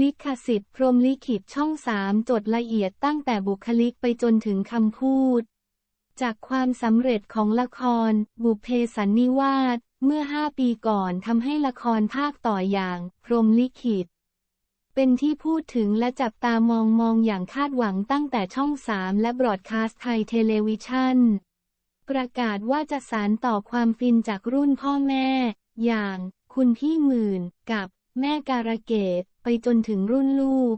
ลิขสิทธิ์พรมลิขิตช่องสามจดละเอียดตั้งแต่บุคลิกไปจนถึงคำพูด จากความสำเร็จของละคร บุพเพสันนิวาสเมื่อห้าปีก่อนทำให้ละครภาคต่ออย่าง พรมลิขิต เป็นที่พูดถึงและจับตามองมองอย่างคาดหวังตั้งแต่ช่องสามและบรอดคาสต์ไทยเทเลวิชันประกาศว่าจะสานต่อความฟินจากรุ่นพ่อแม่ อย่าง คุณพี่หมื่นกับ แม่การะเกดไปจนถึงรุ่นลูก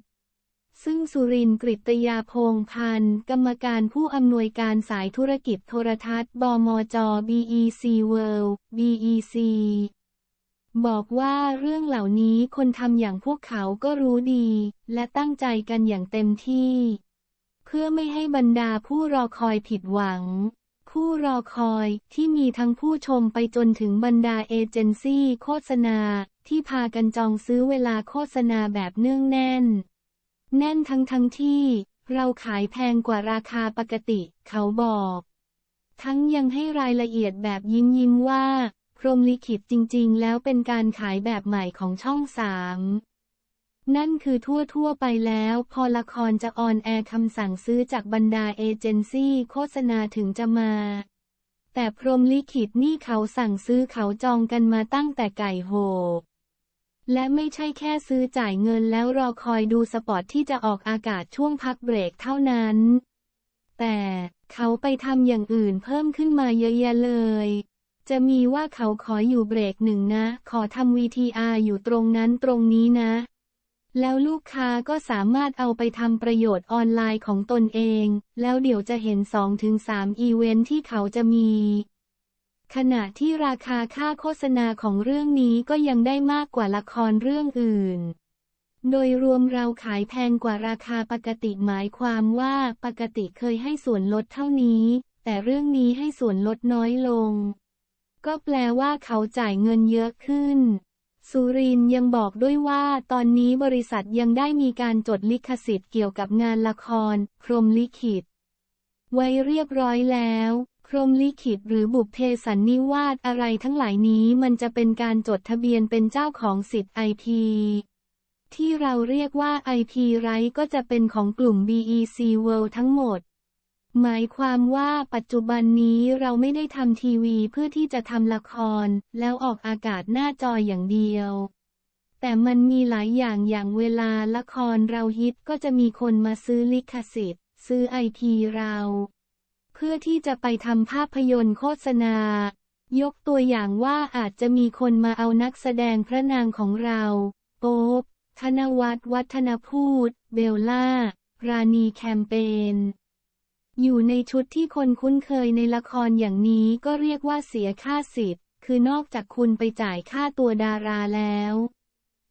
ซึ่งสุรินทร์กฤตยาพงพันธ์กรรมการผู้อำนวยการสายธุรกิจโทรทัศน์ บมจ BEC World BEC บอกว่าเรื่องเหล่านี้คนทำอย่างพวกเขาก็รู้ดี และตั้งใจกันอย่างเต็มที่ เพื่อไม่ให้บรรดาผู้รอคอยผิดหวัง ผู้รอคอยที่มีทั้งผู้ชมไปจนถึงบรรดาเอเจนซี่โฆษณา ที่พากันจองซื้อเวลาโฆษณาแบบเนื่องแน่น แน่นทั้งทั้งที่เราขายแพงกว่าราคาปกติ เขาบอก ทั้งยังให้รายละเอียดแบบยิ้มยิ้มว่า พรมลิขิตจริง ๆ แล้วเป็นการขายแบบใหม่ของช่องสามนั่นคือทั่วทั่วไปแล้ว พอละครจะออนแอร์คำสั่งซื้อจากบรรดาเอเจนซี่โฆษณาถึงจะมา แต่พรมลิขิตนี่เขาสั่งซื้อเขาจองกันมาตั้งแต่ไก่โห และไม่ใช่แค่ซื้อจ่ายเงินแล้วรอคอยดูสปอตที่จะออกอากาศช่วงพักเบรกเท่านั้น แต่เขาไปทำอย่างอื่นเพิ่มขึ้นมาเยอะแยะเลย จะมีว่าเขาขออยู่เบรกหนึ่งนะ ขอทำ VTR อยู่ตรงนั้นตรงนี้นะ แล้วลูกค้าก็สามารถเอาไปทำประโยชน์ออนไลน์ของตนเอง แล้วเดี๋ยวจะเห็น 2-3 อีเวนท์ที่เขาจะมี ขณะที่ราคาค่าโฆษณาของเรื่องนี้ก็ยังได้มากกว่าละครเรื่องอื่น โดยรวมเราขายแพงกว่าราคาปกติหมายความว่าปกติเคยให้ส่วนลดเท่านี้ แต่เรื่องนี้ให้ส่วนลดน้อยลง ก็แปลว่าเขาจ่ายเงินเยอะขึ้น สุรินยังบอกด้วยว่าตอนนี้บริษัทยังได้มีการจดลิขสิทธิ์เกี่ยวกับงานละคร พรมลิขิต ไว้เรียบร้อยแล้ว พรมลิขิตหรือบุพเพสันนิวาสอะไรทั้งหลายนี้มันจะเป็นการจดทะเบียนเป็นเจ้าของสิทธิ์ไอพีที่เราเรียกว่า IP ไรก็จะเป็นของกลุ่ม BEC World ทั้งหมด หมายความว่าปัจจุบันนี้เราไม่ได้ทำทีวีเพื่อที่จะทำละคร แล้วออกอากาศหน้าจออย่างเดียว แต่มันมีหลายอย่างอย่างเวลาละครเราฮิตก็จะมีคนมาซื้อลิขสิทธิ์ ซื้อไอพีเรา พื่อที่จะไปทำภาพยนตร์โฆษณา ยกตัวอย่างว่าอาจจะมีคนมาเอานักแสดงพระนางของเราโป๊บธนวัฒน์วัฒนพูด เบลล่า ราณีแคมเปญอยู่ในชุดที่คนคุ้นเคยในละครอย่างนี้ก็เรียกว่าเสียค่าสิทธิ์ คือนอกจากคุณไปจ่ายค่าตัวดาราแล้ว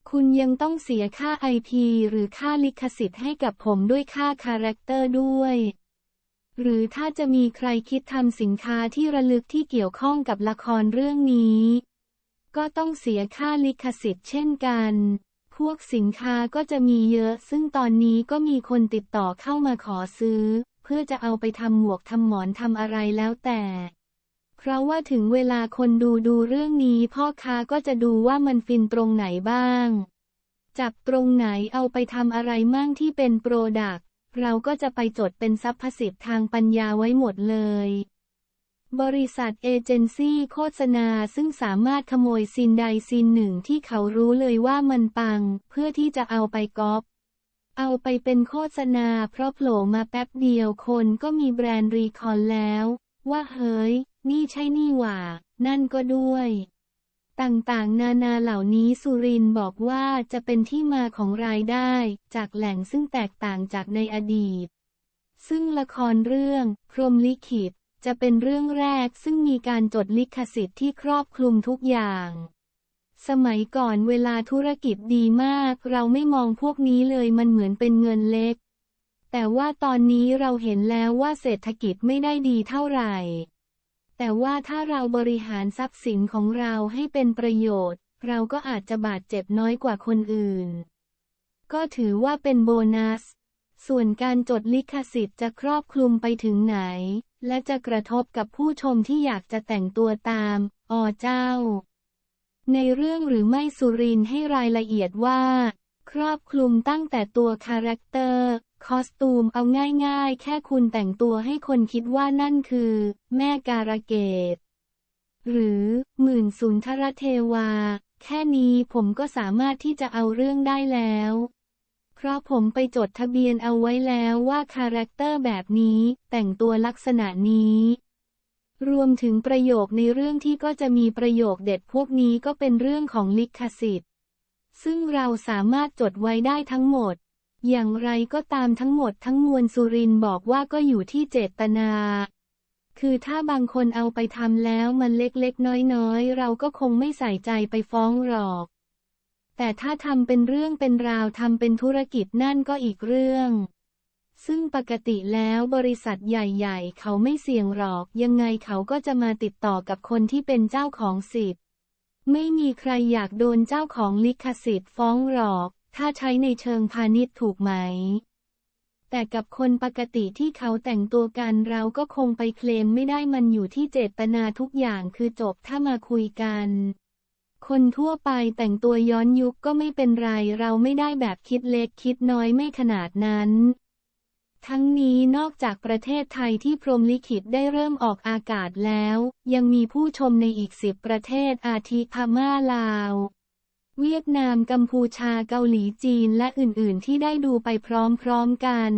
คุณยังต้องเสียค่าไอพีหรือค่าลิขสิทธิ์ให้กับผมด้วยค่าคาแรคเตอร์ด้วย หรือถ้าจะมีใครคิดทำสินค้าที่ระลึกที่เกี่ยวข้องกับละครเรื่องนี้ ก็ต้องเสียค่าลิขสิทธิ์เช่นกัน พวกสินค้าก็จะมีเยอะ ซึ่งตอนนี้ก็มีคนติดต่อเข้ามาขอซื้อ เพื่อจะเอาไปทำหมวกทำหมอนทำอะไรแล้วแต่ เพราะว่าถึงเวลาคนดูดูเรื่องนี้ พ่อค้าก็จะดูว่ามันฟินตรงไหนบ้าง จับตรงไหนเอาไปทำอะไรมั่งที่เป็นโปรดักต เราก็จะไปจดเป็นทรัพย์สิทธิ์ทางปัญญาไว้หมดเลย บริษัทเอเจนซี่โฆษณาซึ่งสามารถขโมยซีนใดซีนหนึ่งที่เขารู้เลยว่ามันปัง เพื่อที่จะเอาไปก๊อปเอาไปเป็นโฆษณาเพราะโผล่มาแป๊บเดียวคนก็มีแบรนด์รีคอลแล้ว ว่าเฮ้ย นี่ใช่นี่หว่า นั่นก็ด้วย ต่างๆ นานาเหล่านี้สุรินบอกว่าจะเป็นที่มาของรายได้ จากแหล่งซึ่งแตกต่างจากในอดีต ซึ่งละครเรื่อง พรมลิขิต จะเป็นเรื่องแรกซึ่งมีการจดลิขสิทธิ์ที่ครอบคลุมทุกอย่าง สมัยก่อนเวลาธุรกิจดีมาก เราไม่มองพวกนี้เลยมันเหมือนเป็นเงินเล็ก แต่ว่าตอนนี้เราเห็นแล้วว่าเศรษฐกิจไม่ได้ดีเท่าไหร่ แต่ว่าถ้าเราบริหารทรัพย์สินของเราให้เป็นประโยชน์ เราก็อาจจะบาดเจ็บน้อยกว่าคนอื่น ก็ถือว่าเป็นโบนัส ส่วนการจดลิขสิทธิ์จะครอบคลุมไปถึงไหน และจะกระทบกับผู้ชมที่อยากจะแต่งตัวตาม อเจ้า ในเรื่องหรือไม่สุรินให้รายละเอียดว่า ครอบคลุมตั้งแต่ตัวคาแรคเตอร์ คอสตูมเอาง่ายๆ แค่คุณแต่งตัวให้คนคิดว่านั่นคือ แม่การะเกดหรือหมื่นสุนทรเทวา แค่นี้ผมก็สามารถที่จะเอาเรื่องได้แล้ว เพราะผมไปจดทะเบียนเอาไว้แล้วว่าคาแรคเตอร์แบบนี้ แต่งตัวลักษณะนี้ รวมถึงประโยคในเรื่องที่ก็จะมีประโยคเด็ดพวกนี้ก็เป็นเรื่องของลิขสิทธิ์ซึ่งเราสามารถจดไว้ได้ทั้งหมด อย่างไรก็ตามทั้งหมดทั้งมวลสุรินบอกว่าก็อยู่ที่เจตนา คือถ้าบางคนเอาไปทำแล้วมันเล็กๆ น้อยๆ เราก็คงไม่ใส่ใจไปฟ้องหรอก แต่ถ้าทำเป็นเรื่องเป็นราวทำเป็นธุรกิจนั่นก็อีกเรื่องซึ่งปกติแล้วบริษัทใหญ่ๆ เขาไม่เสี่ยงหรอก ยังไงเขาก็จะมาติดต่อกับคนที่เป็นเจ้าของสิทธิ์ ไม่มีใครอยากโดนเจ้าของลิขสิทธิ์ฟ้องหรอก ถ้าใช้ในเชิงพาณิชย์ถูกไหม แต่กับคนปกติที่เขาแต่งตัวกันเราก็คงไปเคลมไม่ได้มันอยู่ที่เจตนาทุกอย่างคือจบถ้ามาคุยกัน คนทั่วไปแต่งตัวย้อนยุคก็ไม่เป็นไรเราไม่ได้แบบคิดเล็กคิดน้อยไม่ขนาดนั้นทั้งนี้นอกจากประเทศไทยที่พรมลิขิตได้เริ่มออกอากาศแล้ว ยังมีผู้ชมในอีกสิบประเทศอาทิพม่าลาว เวียดนามกัมพูชาเกาหลีจีนและอื่น ๆ ที่ได้ดูไปพร้อม ๆ กัน